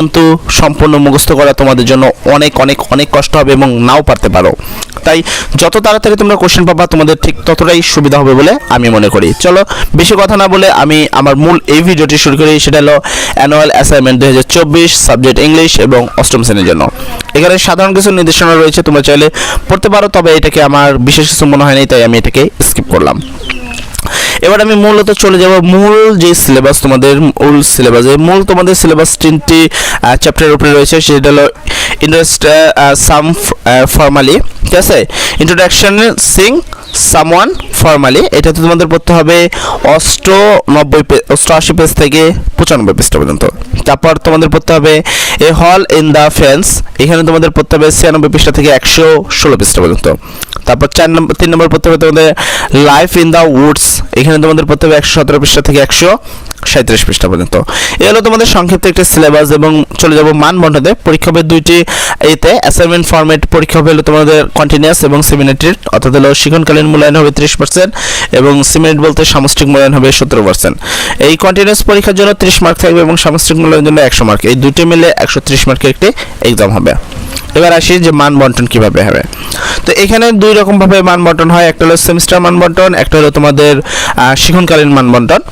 কিন্তু সম্পূর্ণ মুখস্থ করা তোমাদের জন্য অনেক অনেক অনেক কষ্ট হবে এবং নাও পারতে পারো। তাই যত তাড়াতাড়ি তোমরা কোশ্চেন পাবা, তোমাদের ঠিক ততটাই সুবিধা হবে বলে আমি মনে করি। চলো, বেশি কথা না বলে আমি আমার মূল এই ভিডিওটি শুরু করি, সেটা হলো অ্যানুয়াল অ্যাসাইনমেন্ট দুই হাজার চব্বিশ সাবজেক্ট ইংলিশ এবং অষ্টম শ্রেণির জন্য। এখানে সাধারণ কিছু নির্দেশনা রয়েছে, তোমরা চাইলে পড়তে পারো, তবে এটাকে আমার বিশেষ কিছু মনে হয়নি তাই আমি এটাকে স্কিপ করলাম। এবার আমি মূলত চলে যাব মূল যে সিলেবাস তোমাদের, মূল সিলেবাসে মূল তোমাদের সিলেবাস তিনটি চ্যাপ্টারের উপরে রয়েছে, সেটা হলো ইন্টারেস্ট সাম ফর্মালি ঠিক আছে? ইন্ট্রোডাকশন সিং সামওয়ান ফর্মালি এটা তো তোমাদের পড়তে হবে অষ্ট নব্বই অষ্টআশি পেজ থেকে পঁচানব্বই পেজটা পর্যন্ত। তারপর তোমাদের পড়তে হবে এ হল ইন দ্য ফেন্স এখানে তোমাদের পড়তে হবে ছিয়ানব্বই পৃষ্ঠা থেকে একশো ষোলো পৃষ্ঠা পর্যন্ত। তারপর চার নম্বর তিন নম্বর পড়তে হবে তোমাদের লাইফ ইন দ্য উডস এখানে তোমাদের পড়তে হবে একশো সতেরো পৃষ্ঠা থেকে একশো সাঁত্রিশ পৃষ্ঠা পর্যন্ত। এ হলো তোমাদের সংক্ষিপ্ত একটি সিলেবাস এবং চলে যাব মানবন্ধতে পরীক্ষা হবে দুইটি এতে অ্যাসাইনমেন্ট ফরম্যাট পরীক্ষা হবে তোমাদের কন্টিনিউয়াস এবং সিমিনেটেড অর্থাৎ হলো শিক্ষণকালীন মূল্যায়ন হবে ত্রিশ পার্সেন্ট এবং সিমিনেট বলতে সামষ্টিক মূল্যায়ন হবে সতেরো পার্সেন্ট এই কন্টিনিউয়াস পরীক্ষার জন্য ত্রিশ মার্ক থাকবে এবং সামষ্টিক মূল্যায়নের জন্য একশো মার্ক এই দুটি মিলে একশো ত্রিশ মার্কের একটি এক্সাম হবে। এবার আসি যে মান বন্টন কীভাবে হবে। তো এখানে দুই রকম ভাবে মান বন্টন হয়, একটা হলো সেমিস্টার মান বন্টন, একটা হলো তোমাদের শিখনকালীন মান বন্টন।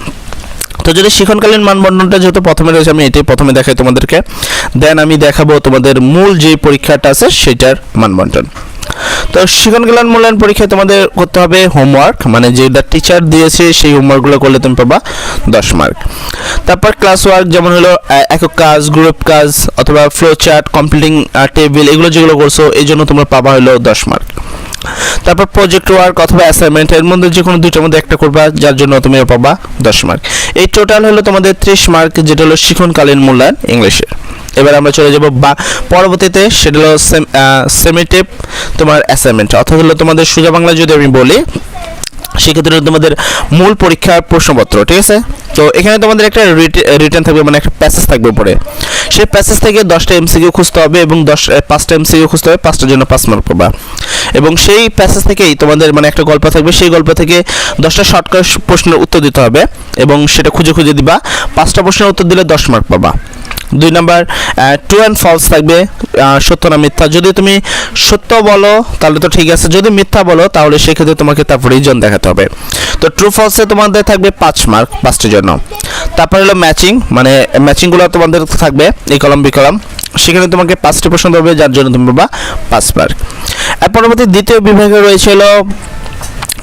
তো যদি শিক্ষণকালীন মানবন্ধনটা যেহেতু প্রথমে রয়েছে, আমি এটাই প্রথমে দেখাই তোমাদেরকে। দেন আমি দেখাবো তোমাদের মূল যে পরীক্ষাটা আছে, সেটার মানবন্টন তো শিক্ষণকালীন মূল্যায়ন পরীক্ষায় তোমাদের করতে হবে হোমওয়ার্ক মানে যেটা টিচার দিয়েছে সেই হোমওয়ার্কগুলো করলে তুমি পাবা দশ মার্ক তারপর ক্লাস ওয়ার্ক যেমন হলো একক কাজ গ্রুপ কাজ, অথবা ফ্লো চার্ট কমপ্লিটিং টেবিল এগুলো যেগুলো করছ, এই জন্য তোমরা পাবা হলো দশ মার্ক তারপর প্রজেক্ট ওয়ার্ক অথবা অ্যাসাইনমেন্ট এর মধ্যে যে কোনো দুইটার মধ্যে একটা করবা, যার জন্য তুমি পাবা দশ মার্ক এই টোটাল হলো তোমাদের ত্রিশ মার্ক যেটা হলো শিখনকালীন মূল্যায়ন ইংলিশের এবার আমরা চলে যাব বা পরবর্তীতে সেটা হলো সেমিটেপ তোমার অ্যাসাইনমেন্ট অর্থাৎ হলো তোমাদের সোজা বাংলা যদি আমি বলি, সেক্ষেত্রে তোমাদের মূল পরীক্ষার প্রশ্নপত্র, ঠিক আছে? তো এখানে তোমাদের একটা রিটার্ন থাকবে মানে একটা প্যাসেজ থাকবে উপরে। সেই প্যাসেজ থেকে দশটা এমসিকিউ খুঁজতে হবে এবং দশ পাঁচটা এমসিকিউ খুঁজতে হবে, পাঁচটার জন্য পাঁচ মার্ক পাবা। এবং সেই প্যাসেজ থেকেই তোমাদের মানে একটা গল্প থাকবে, সেই গল্প থেকে দশটা শর্টকাট প্রশ্নের উত্তর দিতে হবে এবং সেটা খুঁজে খুঁজে দিবা। পাঁচটা প্রশ্নের উত্তর দিলে দশ মার্ক পাবা। দুই নাম্বার ট্রু অ্যান্ড ফলস থাকবে সত্য না মিথ্যা। যদি তুমি সত্য বলো, তাহলে তো ঠিক আছে। যদি মিথ্যা বলো, তাহলে সেক্ষেত্রে তোমাকে তার রিজন দেখাতে হবে। তো ট্রু ফলসে তোমাদের থাকবে পাঁচ মার্ক পাঁচটির জন্য। তারপর হলো ম্যাচিং মানে ম্যাচিংগুলো তোমাদের থাকবে এই কলম, বি কলম। সেখানে তোমাকে পাঁচটি প্রশ্ন দেবে, যার জন্য তুমি পাবা পাঁচ মার্ক এর পরবর্তী দ্বিতীয় বিভাগে রয়েছে হলো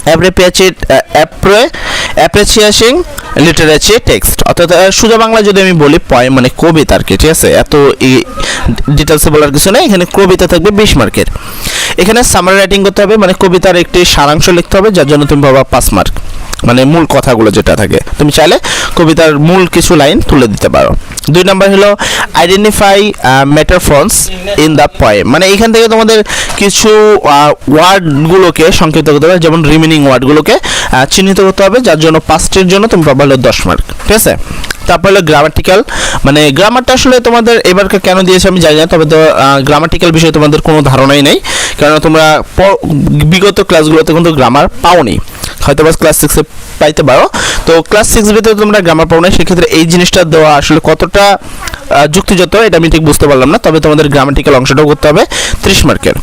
অ্যাপ্রিপিয়েট অ্যাপ্রে অ্যাপ্রিসিয়েশিং লিটারেচার টেক্সট অর্থাৎ সোজা বাংলা যদি আমি বলি পয় মানে কবিতা আর কি, ঠিক আছে? এত ডিটেলসে বলার কিছু নেই, এখানে কবিতা থাকবে বিশ মার্কের এখানে সামারি রাইটিং করতে হবে মানে কবিতার একটি সারাংশ লিখতে হবে যার জন্য তুমি পাবা পাঁচ মার্ক মানে মূল কথাগুলো যেটা থাকে। তুমি চাইলে কবিতার মূল কিছু লাইন তুলে দিতে পারো। দুই নাম্বার হলো identify metaphors in the poem মানে এখান থেকে তোমাদের কিছু ওয়ার্ডগুলোকে সংক্ষিপ্ত করতে হবে যেমন রিমেনিং ওয়ার্ডগুলোকে আহ, চিহ্নিত করতে হবে যার জন্য পাঁচটির জন্য তুমি পাবা হলো দশ মার্ক ঠিক আছে? তারপর হলো গ্রামাটিক্যাল মানে গ্রামারটা আসলে তোমাদের এবারকে কেন দিয়েছে আমি জানি না তবে তো গ্রামাটিক্যাল বিষয়ে তোমাদের কোনো ধারণাই নেই। কারণ তোমরা বিগত ক্লাসগুলোতে কিন্তু গ্রামার পাওনি। হয়তো বা ক্লাস সিক্সে পাইতে পারো। তো ক্লাস সিক্স ভিতরে তোমরা গ্রামার পাও না সেক্ষেত্রে এই জিনিসটা দেওয়া আসলে কতটা যুক্তিযত এটা আমি ঠিক বুঝতে পারলাম না। তবে তোমাদের গ্রামাটিক্যাল অংশটাও করতে হবে। ত্রিশ মার্কের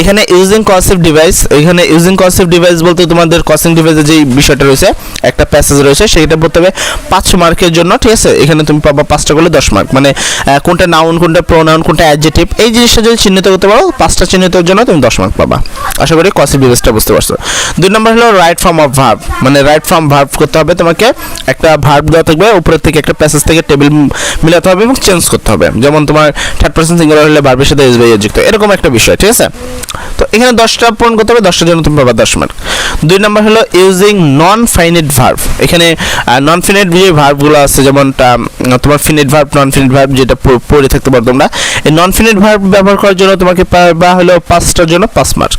এখানে ইউজিং কনসেপ্ট ডিভাইস এখানে ইউজিং কনসেপ্ট ডিভাইস বলতে তোমাদের কসিং ডিভাইসের যে বিষয়টা রয়েছে, একটা প্যাসেজ রয়েছে সেটা বলতে হবে পাঁচ মার্কের জন্য, ঠিক আছে? এখানে তুমি পাবা পাঁচটা করলে দশ মার্ক মানে কোনটা নাউন কোনটা প্রোনাউন কোনটা অ্যাডজেটিভ এই জিনিসটা যদি চিহ্নিত করতে পারো, পাঁচটা চিহ্নিতের জন্য তুমি দশ মার্ক পাবা। আশা করি কসিং ডিভাইসটা বুঝতে পারছ। দুই নম্বর হলো রাইট ফর্ম অফ ভার্ব মানে রাইট ফর্ম ভার্ব করতে হবে তোমাকে, একটা ভার্ব দেওয়া থাকবে, উপরের থেকে একটা প্যাসেজ থেকে টেবিল মিলাতে হবে এবং চেঞ্জ করতে হবে। যেমন তোমার থার্ড পার্সন সিঙ্গুলার হলে ভার্বের সাথে এস যুক্ত, এরকম একটা বিষয়, ঠিক আছে? তো এখানে দশটা পূরণ করতে হবে, দশটার জন্য তুমি পাবা দশ মার্ক দুই নম্বর হলো ইউজিং নন ফাইনিট ভার্ব এখানে নন ফিনিট যে ভার্বগুলো আছে যেমন তোমার ফিনিট ভার্ব নন ফিনিট ভার্ব যেটা পড়ে থাকতে পারো তোমরা, এই নন ফিনিট ভার্ব ব্যবহার করার জন্য তোমাকে পাবা হলো পাঁচটার জন্য পাঁচ মার্ক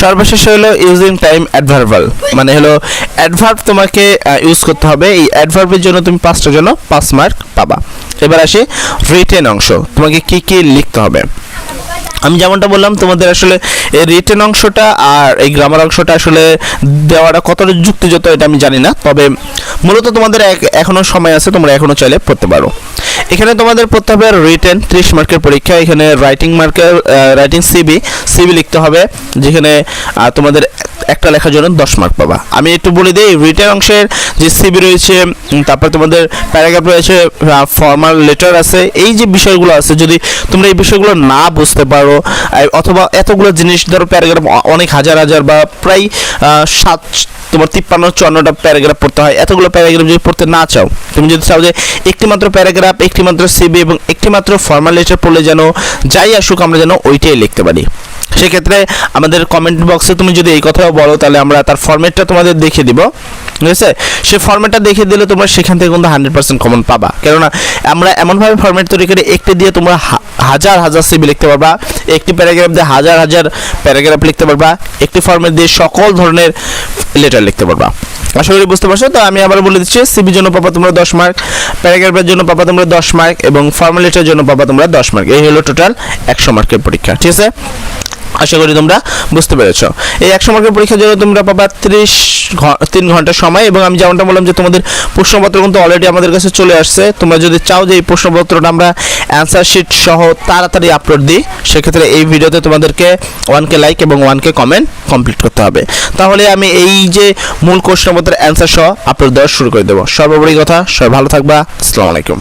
সর্বশেষ হলো ইউজিং টাইম অ্যাডভার্বাল মানে হলো অ্যাডভার্ব তোমাকে ইউজ করতে হবে, এই অ্যাডভার্বের জন্য তুমি পাঁচটার জন্য পাঁচ মার্ক পাবা। এবার আসি রিটেন অংশ। তোমাকে কি কি লিখতে হবে? আমি যেমনটা বললাম, তোমাদের আসলে এই রিটেন অংশটা আর এই গ্রামার অংশটা আসলে দেওয়াটা কতটা যুক্তিযুক্ত এটা আমি জানি না। তবে মূলত তোমাদের এক- এখনও সময় আছে, তোমরা এখনও চাইলে পড়তে পারো। এখানে তোমাদের পড়তে হবে রিটেন ত্রিশ মার্কের পরীক্ষা, এখানে রাইটিং মার্কের রাইটিং সিবি সিবি লিখতে হবে, যেখানে তোমাদের একটা লেখার জন্য দশ মার্ক পাবা। আমি একটু বলে দিই রিটেন অংশের যে সিবি রয়েছে তারপর তোমাদের প্যারাগ্রাফ রয়েছে ফর্মাল লেটার আছে, এই যে বিষয়গুলো আছে, যদি তোমরা এই বিষয়গুলো না বুঝতে পারো আহ, অথবা এতগুলো জিনিস ধরো প্যারাগ্রাফ অনেক হাজার হাজার বা প্রায় সাত তোমার তিপ্পান্ন চুয়ান্নটা প্যারাগ্রাফ পড়তে হয়। এতগুলো প্যারাগ্রাফ যদি পড়তে না চাও তুমি যদি চাও যে একটি মাত্র প্যারাগ্রাফ একটি মাত্র সিবি এবং একটি মাত্র ফর্মাল লেটার পড়লে যেন যাই আসুক আমরা যেন ওইটাই লিখতে পারি। সেক্ষেত্রে আমাদের কমেন্ট বক্সে তুমি যদি এই কথাও বলো তাহলে আমরা তার ফর্মেটটা তোমাদের দেখিয়ে দিব। ঠিক আছে? সে ফর্মেটটা দেখিয়ে দিলে তোমরা সেখান থেকে কিন্তু হান্ড্রেড পার্সেন্ট কমন পাবা। কেননা আমরা এমনভাবে ফর্মেট তৈরি করে একটি দিয়ে তোমরা হাজার হাজার সিবি লিখতে পারবা। একটি প্যারাগ্রাফ দিয়ে হাজার হাজার প্যারাগ্রাফ লিখতে পারবা। একটি ফর্মেট দিয়ে সকল ধরনের লেটার লিখতে পারবা। আশা করি বুঝতে পারছ? তো আমি আবার বলে দিচ্ছি সিবির জন্য পাবা তোমরা দশ মার্ক প্যারাগ্রাফের জন্য পাবা তোমরা দশ মার্ক এবং ফর্মাল লেটারের জন্য পাবা তোমরা দশ মার্ক এই হলো টোটাল একশো মার্কের পরীক্ষা, ঠিক আছে? আশা করি তোমরা বুঝতে পেরেছ। এই একশো মার্কের পরীক্ষার জন্য তোমরা পাবা ত্রিশ তিন ঘণ্টা সময় এবং আমি যেমনটা বললাম যে তোমাদের প্রশ্নপত্র কিন্তু অলরেডি আমাদের কাছে চলে আসছে। তোমরা যদি চাও যে এই প্রশ্নপত্রটা আমরা অ্যান্সার শিট সহ তাড়াতাড়ি আপলোড দিই, সেক্ষেত্রে এই ভিডিওতে তোমাদেরকে ওয়ানকে লাইক এবং ওয়ানকে কমেন্ট কমপ্লিট করতে হবে। তাহলে আমি এই যে মূল প্রশ্নপত্রের অ্যান্সার সহ আপলোড দেওয়া শুরু করে দেবো। সর্বোপরি কথা, সবাই ভালো থাকবা। আসসালামু আলাইকুম।